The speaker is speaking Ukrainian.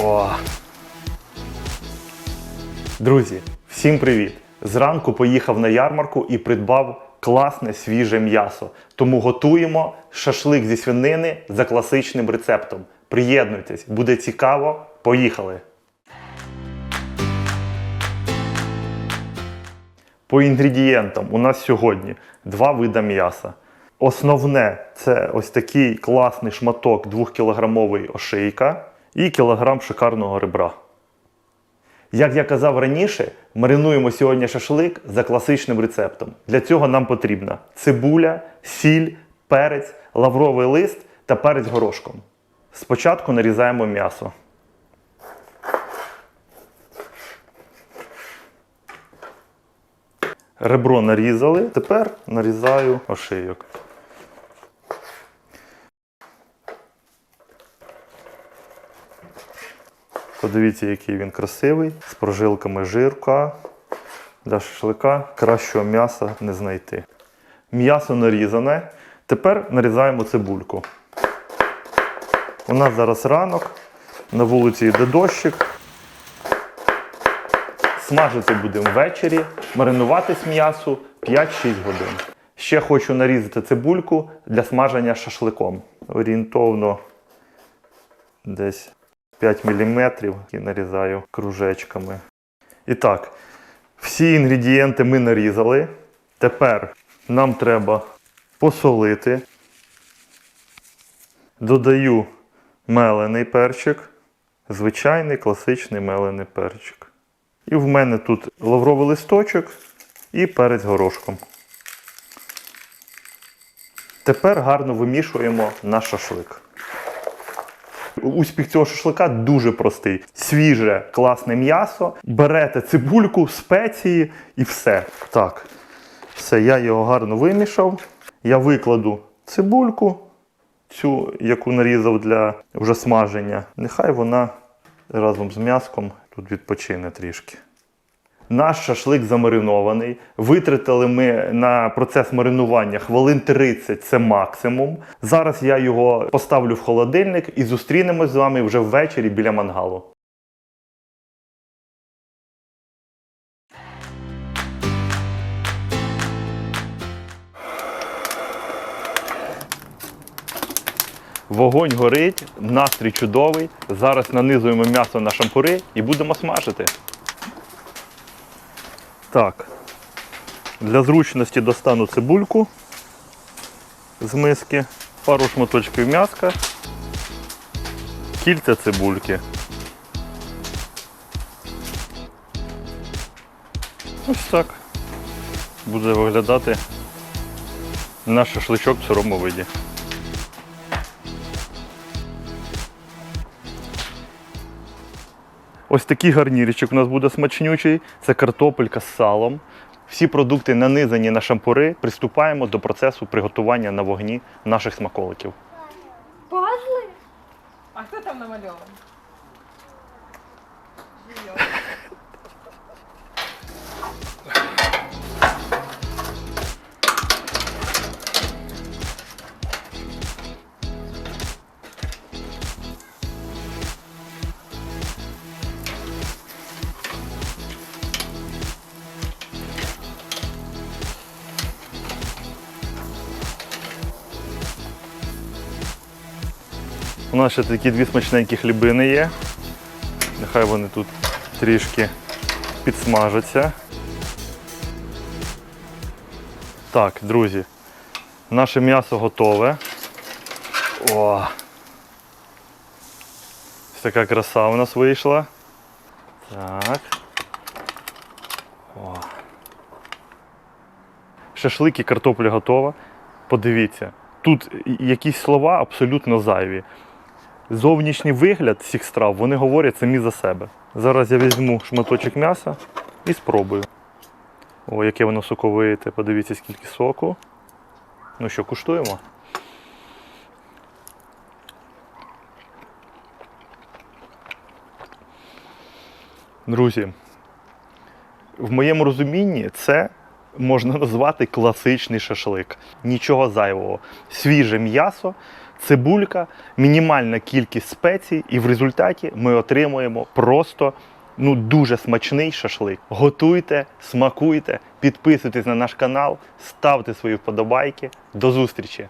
О. Друзі, всім привіт! Зранку поїхав на ярмарку і придбав класне свіже м'ясо. Тому готуємо шашлик зі свинини за класичним рецептом. Приєднуйтесь, буде цікаво. Поїхали! По інгредієнтам у нас сьогодні два вида м'яса. Основне це ось такий класний шматок 2-кілограмовий ошейка і кілограм шикарного ребра. Як я казав раніше, маринуємо сьогодні шашлик за класичним рецептом. Для цього нам потрібна цибуля, сіль, перець, лавровий лист та перець горошком. Спочатку нарізаємо м'ясо. Ребро нарізали, тепер нарізаю ошийок. Подивіться, який він красивий, з прожилками жирка. Для шашлика кращого м'яса не знайти. М'ясо нарізане. Тепер нарізаємо цибульку. У нас зараз ранок, на вулиці йде дощик. Смажити будемо ввечері, маринуватись м'ясу 5-6 годин. Ще хочу нарізати цибульку для смаження шашликом. Орієнтовно десь 5 мм і нарізаю кружечками. І так, всі інгредієнти ми нарізали. Тепер нам треба посолити. Додаю мелений перчик, звичайний класичний мелений перчик. І в мене тут лавровий листочок і перець горошком. Тепер гарно вимішуємо наш шашлик. Успіх цього шашлика дуже простий. Свіже, класне м'ясо. Берете цибульку, спеції і все. Так, все, я його гарно вимішав. Я викладу цибульку, цю, яку нарізав для вже смаження. Нехай вона разом з м'яском тут відпочине трішки. Наш шашлик замаринований. Витратили ми на процес маринування хвилин 30 це максимум. Зараз я його поставлю в холодильник і зустрінемось з вами вже ввечері біля мангалу. Вогонь горить, настрій чудовий. Зараз нанизуємо м'ясо на шампури і будемо смажити. Так. Для зручності достану цибульку з миски, пару шматочків м'яска, кільця цибульки. Ось так буде виглядати наш шашличок в сирому виді. Ось такий гарнірчик у нас буде смачнючий. Це картопелька з салом. Всі продукти нанизані на шампури. Приступаємо до процесу приготування на вогні наших смаколиків. Пазли? А хто там намальований? У нас ще такі дві смачненькі хлібини є. Нехай вони тут трішки підсмажаться. Так, друзі, наше м'ясо готове. О! Ось така краса у нас вийшла. Так. О. Шашлик і картопля готова. Подивіться, тут якісь слова абсолютно зайві. Зовнішній вигляд всіх страв вони говорять самі за себе. Зараз я візьму шматочок м'яса і спробую. О, яке воно соковите. Подивіться, скільки соку. Ну що, куштуємо? Друзі, в моєму розумінні це можна назвати класичний шашлик. Нічого зайвого. Свіже м'ясо, цибулька, мінімальна кількість спецій, і в результаті ми отримуємо просто ну, дуже смачний шашлик. Готуйте, смакуйте, підписуйтесь на наш канал, ставте свої вподобайки. До зустрічі!